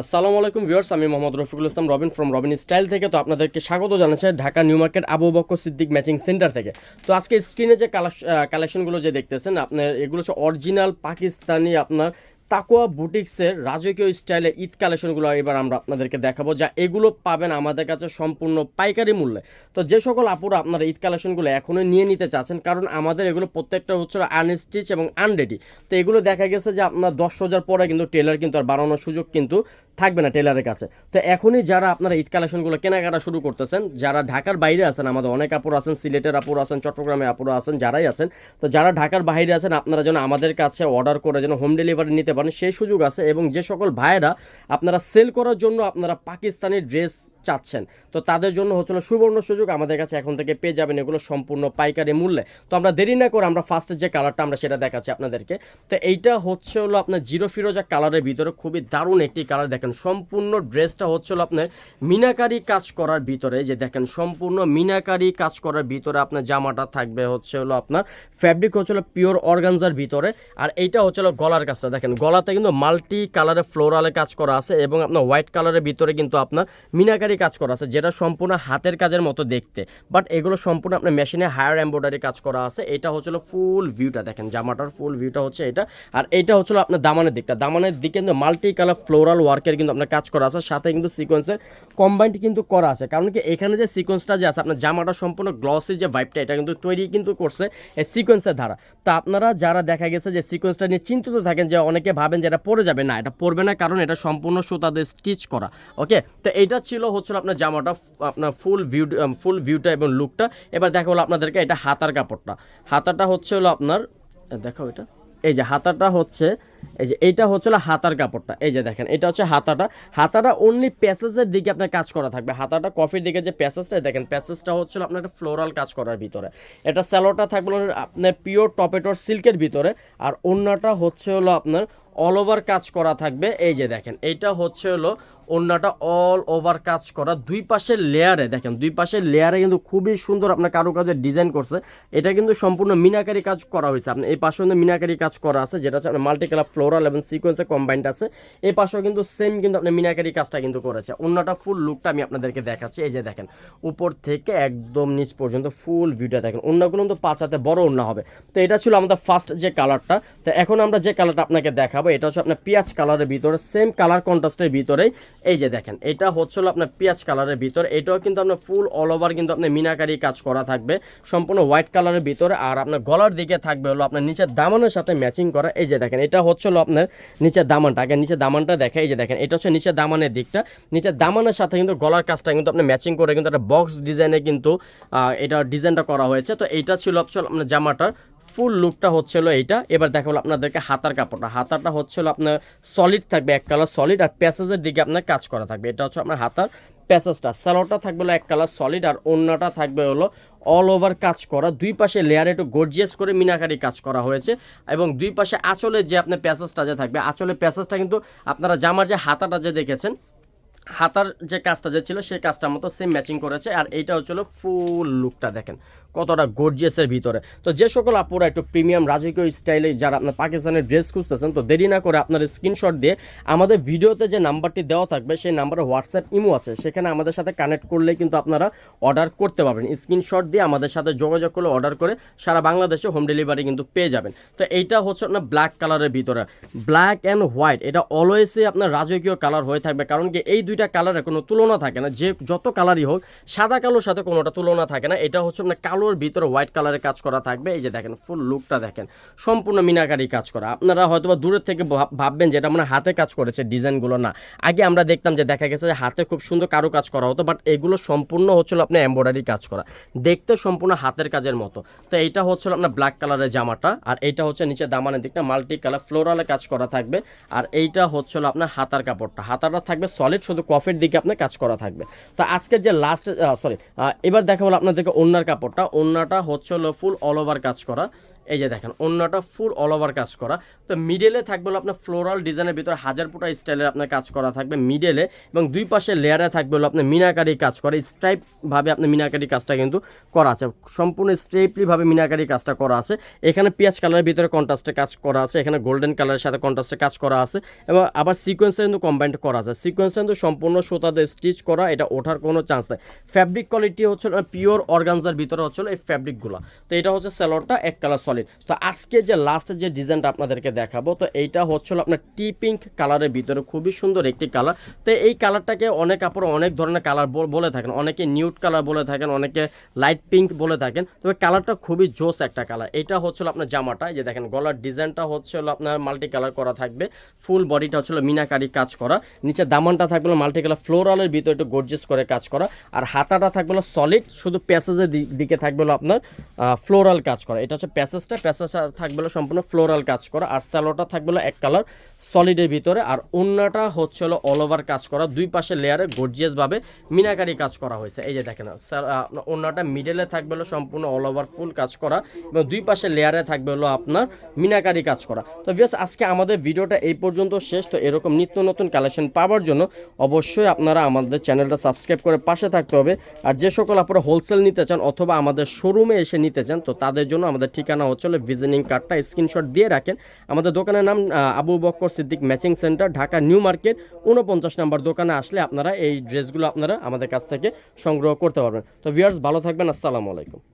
আসসালামু আলাইকুম ভিউয়ার্স, আমি মোহাম্মদ রফিকুল ইসলাম, রবিন ফ্রম রবিন স্টাইল থেকে। তো আপনাদেরকে স্বাগত জানাচ্ছি Dhaka, new market, Abu Bakkar Siddique matching centre থেকে। তো আজকে স্ক্রিনে যে কালেকশনগুলো যে দেখতেছেন, আপনার এগুলো হচ্ছে অরিজিনাল পাকিস্তানি আপনার তাকুয়া বুটিক্সের রাজকীয় স্টাইলে ঈদ কালেকশনগুলো এবার আমরা আপনাদেরকে দেখাবো, যা এগুলো পাবেন আমাদের কাছে সম্পূর্ণ পাইকারি মূল্যে। তো যে সকল আপুরা আপনারা ঈদ কালেকশনগুলো এখনই নিয়ে নিতে চাচ্ছেন, কারণ আমাদের এগুলো প্রত্যেকটা হচ্ছে আনস্টিচ এবং আনরেডি। তো এগুলো দেখা গেছে যে আপনার দশ হাজার পরে কিন্তু টেলার কিন্তু আর বাড়ানোর সুযোগ কিন্তু থাকবে না টেলারের কাছে। তো এখনই যারা আপনারা ঈদ কালেকশনগুলো কেনাকাটা শুরু করতেছেন, যারা ঢাকার বাইরে আছেন, আমাদের অনেক আপুর আছেন, সিলেটের আপুর আছেন, চট্টগ্রামে আপুর আছেন, যারাই আছেন, তো যারা ঢাকার বাইরে আছেন, আপনারা যেন আমাদের কাছে অর্ডার করে যেন হোম ডেলিভারি নিতে পারেন, সেই সুযোগ আছে এবং যে সকল ভাইয়েরা আপনারা সেল করার জন্য আপনারা পাকিস্তানি ড্রেস চাচ্ছেন, তো তাদের জন্য হচ্ছিল সুবর্ণ সুযোগ, আমাদের কাছে এখন থেকে পেয়ে যাবেন এগুলো সম্পূর্ণ পাইকারি মূল্যে। তো আমরা দেরি না করে আমরা ফার্স্টের যে কালারটা আমরা সেটা দেখাচ্ছি আপনাদেরকে। তো এইটা হচ্ছে হলো আপনার জিরো ফিরোজা কালারের ভিতরে খুবই দারুণ একটি কালার দেখেন, সম্পূর্ণ ড্রেসটা হচ্ছে হলো আপনার মিনাকারি কাজ করার ভিতরে যে দেখেন, সম্পূর্ণ মিনাকারি কাজ করার ভিতরে আপনার জামাটা থাকবে হচ্ছে হলো আপনার ফ্যাব্রিক হচ্ছে হলো পিওর অর্গানজার ভিতরে, আর এইটা হচ্ছে হলো গলার কাজটা। দেখেন, গলাতে কিন্তু মাল্টি কালারের ফ্লোরালে কাজ করা আছে এবং আপনার হোয়াইট কালারের ভিতরে কিন্তু আপনার মিনাকারি কাজ করা আছে, যেটা সম্পূর্ণ হাতের কাজের মতো দেখতে। বাট এগুলো সম্পূর্ণ আপনার মেশিনে হায়ার এম্ব্রয়ডারি কাজ করা আছে, এটা হচ্ছিল ফুল ভিউটা দেখেন, জামাটার ফুল ভিউটা হচ্ছে এটা, আর এটা হচ্ছিল আপনার দামানের দিকটা। দামানের দিকে কিন্তু মাল্টি কালার ফ্লোরাল ওয়ার্কের কিন্তু আপনার কাজ করা আছে সাথে কিন্তু সিকোয়েন্সের কম্বাইন্ড কিন্তু করা আছে। কারণ কি, এখানে যে সিকোয়েন্সটা যে আছে, আপনার জামাটা সম্পূর্ণ গ্লসি যে ভাইবটা এটা কিন্তু তৈরি কিন্তু করছে এই সিকোয়েন্সের দ্বারা তা আপনারা যারা দেখা গেছে যে সিকোয়েন্সটা নিয়ে চিন্তিত থাকেন যে অনেকে ভাবেন যে এটা পরে যাবে, না, এটা পরবে না, কারণ এটা সম্পূর্ণ সুতাদের স্টিচ করা ওকে তো এইটা ছিল হচ্ছিল আপনার জামাটা, আপনার ফুল ভিউ ফুল ভিউটা এবং লুকটা এবার দেখা হলো আপনাদেরকে এটা হাতার কাপড়টা। হাতাটা হচ্ছে হলো আপনার দেখো এটা। এই যে হাতাটা হচ্ছে, এই যে এইটা হচ্ছে না হাতার কাপড়টা। এই যে দেখেন, এটা হচ্ছে হাতাটা। হাতাটা অনলি প্যাসেজের দিকে আপনার কাজ করা থাকবে। হাতাটা কফির দিকে যে প্যাসেজটা দেখেন প্যাসেজটা হচ্ছে হলো আপনার একটা ফ্লোরাল কাজ করার ভিতরে। এটা স্যালোটা থাকবে আপনার পিওর টপেটোর সিল্কের ভিতরে। আর অন্যটা হচ্ছে হলো আপনার অল ওভার কাজ করা থাকবে। এই যে দেখেন, এইটা হচ্ছে হলো অন্যটা অল ওভার কাজ করা। দুই পাশের লেয়ারে দেখেন, দুই পাশের লেয়ারে কিন্তু খুবই সুন্দর আপনার কারুকাজের ডিজাইন করছে। এটা কিন্তু সম্পূর্ণ মিনাকারি কাজ করা হয়েছে। আপনি এই পাশেও কিন্তু মিনাকারি কাজ করা আছে, যেটা হচ্ছে মাল্টি কালার ফ্লোরাল এবং সিকোয়েন্সে কম্বাইন্ড আছে। এই পাশেও কিন্তু সেম কিন্তু আপনি মিনাকারি কাজটা কিন্তু করেছে। অন্যটা ফুল লুকটা আমি আপনাদেরকে দেখাচ্ছি। এই যে দেখেন, উপর থেকে একদম নিচ পর্যন্ত ফুল ভিউটা দেখেন। অন্যগুলো কিন্তু পাঁচ হাতে বড় অন্য হবে। তো এটা ছিল আমাদের ফার্স্ট যে কালারটা তো এখন আমরা যে কালারটা আপনাকে দেখাবো এটা হচ্ছে আপনার পেঁয়াজ কালারের ভিতরে সেম কালার কন্ট্রাস্টের ভিতরেই। এই যে দেখেন, এটা হচ্ছিল আপনার পেঁয়াজ কালারের ভিতরে। এটাও কিন্তু আপনার ফুল অল ওভার কিন্তু আপনার মিনাকারি কাজ করা থাকবে। সম্পূর্ণ হোয়াইট কালারের ভিতরে আর আপনার গলার দিকে থাকবে হলো আপনার নিচের দামানের সাথে ম্যাচিং করা। এই যে দেখেন, এটা হচ্ছিল আপনার নিচের দামানটা। আগে নিচের দামানটা দেখে, এই যে দেখেন, এটা হচ্ছে নিচের দামানের দিকটা। নিচের দামানের সাথে কিন্তু গলার কাজটা কিন্তু আপনি ম্যাচিং করে কিন্তু একটা বক্স ডিজাইনে কিন্তু এটা ডিজাইনটা করা হয়েছে। তো এইটা ছিল হচ্ছে আপনার জামাটার ফুল লুকটা হচ্ছিল এইটা। এবার দেখা হলো আপনাদেরকে হাতার কাপড়টা। হাতাটা হচ্ছিল আপনার সলিড থাকবে, এক কালার সলিড আর প্যাসেজের দিকে আপনার কাজ করা থাকবে। এটা হচ্ছে আপনার হাতার প্যাসেজটা স্যালোটা থাকবে হলো এক কালার সলিড আর অন্যটা থাকবে হলো অল ওভার কাজ করা। দুই পাশে লেয়ারে একটু গর্জিয়াস করে মিনাকারি কাজ করা হয়েছে, এবং দুই পাশে আঁচলে যে আপনার প্যাসেজটা যে থাকবে, আঁচলের প্যাসেজটা কিন্তু আপনারা জামার যে হাতাটা যে দেখেছেন হাতার যে কাজটা যে ছিল, সেই কাজটার মতো সেম ম্যাচিং করেছে। আর এইটা হচ্ছিল ফুল লুকটা দেখেন, কতটা গর্জিয়াসের ভিতরে। তো যে সকল আপুরা একটু প্রিমিয়াম রাজকীয় স্টাইলে যারা আপনার পাকিস্তানের ড্রেস খুঁজতেছেন, তো দেরি না করে আপনার স্ক্রিনশট দিয়ে আমাদের ভিডিওতে যে নাম্বারটি দেওয়া থাকবে, সেই নাম্বারে হোয়াটসঅ্যাপ ইমো আছে। সেখানে আমাদের সাথে কানেক্ট করলে কিন্তু আপনারা অর্ডার করতে পারবেন। স্ক্রিনশট দিয়ে আমাদের সাথে যোগাযোগ করলে অর্ডার করে সারা বাংলাদেশে হোম ডেলিভারি কিন্তু পেয়ে যাবেন। তো এইটা হচ্ছে আপনার ব্ল্যাক কালারের ভিতরে। ব্ল্যাক অ্যান্ড হোয়াইট এটা অলওয়েজই আপনার রাজকীয় কালার হয়ে থাকবে। কারণ কি এই দুইটা কালারের কোনো তুলনা থাকে না। যে যত কালারই হোক, সাদা কালোর সাথে কোনোটা তুলনা থাকে না। এটা হচ্ছে আপনার কালোর ভিতরে হোয়াইট কালারের কাজ করা থাকবে। এই যে দেখেন ফুল লুকটা দেখেন, সম্পূর্ণ মিনাকারি কাজ করা। আপনারা হয়তো বা দূরের থেকে ভাববেন যে এটা মানে হাতে কাজ করেছে ডিজাইনগুলো না। আগে আমরা দেখতাম যে দেখা গেছে যে হাতে খুব সুন্দর কারও কাজ করা হতো বাট এগুলো সম্পূর্ণ হচ্ছিল আপনার এমব্রয়ডারি কাজ করা। দেখতে সম্পূর্ণ হাতের কাজের মতো। তো এইটা হচ্ছিল আপনার ব্ল্যাক কালারের জামাটা, আর এইটা হচ্ছে নিচে দামানের দিকটা মাল্টি কালার ফ্লোরালে কাজ করা থাকবে। আর এইটা হচ্ছিল আপনার হাতার কাপড়টা। হাতাটা থাকবে সলিড শুধু কফের দিকে আপনার কাজ করা থাকবে। তো আজকের যে লাস্ট সরি এবার দেখা হলো আপনাদেরকে ওনার কাপড়টা। ওনাটা হচ্ছে হলো ফুল অল ওভার কাজ করা। এই যে দেখেন, অন্যটা ফুল অল ওভার কাজ করা। তো মিডলে থাকবে হলো আপনার ফ্লোরাল ডিজাইনের ভিতরে হাজার ফুটা স্টাইলের আপনার কাজ করা থাকবে মিডেলে এবং দুই পাশে লেয়ারে থাকবে হলো আপনার মিনাকারি কাজ করা। স্ট্রাইপ ভাবে আপনার মিনাকারি কাজটা কিন্তু করা আছে। সম্পূর্ণ স্ট্রেপলি ভাবে মিনাকারি কাজটা করা আছে। এখানে পেঁয়াজ কালারের ভিতরে কন্ট্রাস্টে কাজ করা আছে। এখানে গোল্ডেন কালারের সাথে কন্ট্রাস্টে কাজ করা আছে। এবং আবার সিকোয়েন্সে কিন্তু কম্বাইন্ড করা আছে। সিকোয়েন্সে কিন্তু সম্পূর্ণ সুতাতে স্টিচ করা, এটা ওঠার কোনো চান্স নেই। ফ্যাব্রিক কোয়ালিটি হচ্ছে পিওর অর্গানজার ভিতরে হচ্ছে এই ফ্যাব্রিকগুলো তো এটা হচ্ছে স্যালোয়ারটা এক কালার সলিড তো আজকে যে লাস্টের যে ডিজাইনটা আপনাদেরকে দেখাবো, তো এইটা হচ্ছিল আপনার টি পিঙ্ক কালারের ভিতরে, খুবই সুন্দর একটি কালার তো এই কালারটাকে অনেক কাপড় অনেক ধরনের কালার বলে থাকেন। অনেকে নিউট কালার বলে থাকেন, অনেকে লাইট পিঙ্ক বলে থাকেন। তবে কালারটা খুবই জোস একটা কালার এটা হচ্ছিল আপনার জামাটা যে দেখেন, গলার ডিজাইনটা হচ্ছে হলো আপনার মাল্টি কালার করা থাকবে। ফুল বডিটা হচ্ছিল মিনাকারি কাজ করা। নিচে দামানটা থাকবে মাল্টি কালার ফ্লোরালের ভিতরে একটু গর্জেস করে কাজ করা। আর হাতাটা থাকবে সলিড শুধু প্যাসেজের দিকে থাকবে আপনার ফ্লোরাল কাজ করা। এটা হচ্ছে প্যাসেজটা প্যাসেজটা থাকবে সম্পূর্ণ ফ্লোরাল কাজ করা, আর স্যালোটা থাকবে এক কালার সলিডের ভিতরে, আর অন্যটা হচ্ছে হলো অল ওভার কাজ করা, দুই পাশে লেয়ারে গর্জিয়াসভাবে মিনাকারি কাজ করা হয়েছে। এই যে দেখেন অন্যটা মিডলে থাকবে হলো সম্পূর্ণ অল ওভার ফুল কাজ করা, এবং দুই পাশে লেয়ারে থাকবে হলো আপনার মিনাকারি কাজ করা। তো বিয়াস আজকে আমাদের ভিডিওটা এই পর্যন্ত শেষ। তো এরকম নিত্য নতুন কালেকশন পাওয়ার জন্য অবশ্যই আপনারা আমাদের চ্যানেলটা সাবস্ক্রাইব করে পাশে থাকতে হবে। আর যে সকল আপনারা হোলসেল নিতে চান অথবা আমাদের শোরুমে এসে নিতে চান, তো তাদের জন্য আমাদের ঠিকানা হচ্ছে ভিজিটিং কার্ডটা স্ক্রিনশট দিয়ে রাখেন। আমাদের দোকানের নাম Abu Bakkar Siddique matching centre, Dhaka new market উনপঞ্চাশ নম্বর দোকানে আসলে আপনারা এই ড্রেসগুলো আপনারা আমাদের কাছ থেকে সংগ্রহ করতে পারবেন। তো ভিউয়ার্স, ভালো থাকবেন, আসসালামু আলাইকুম।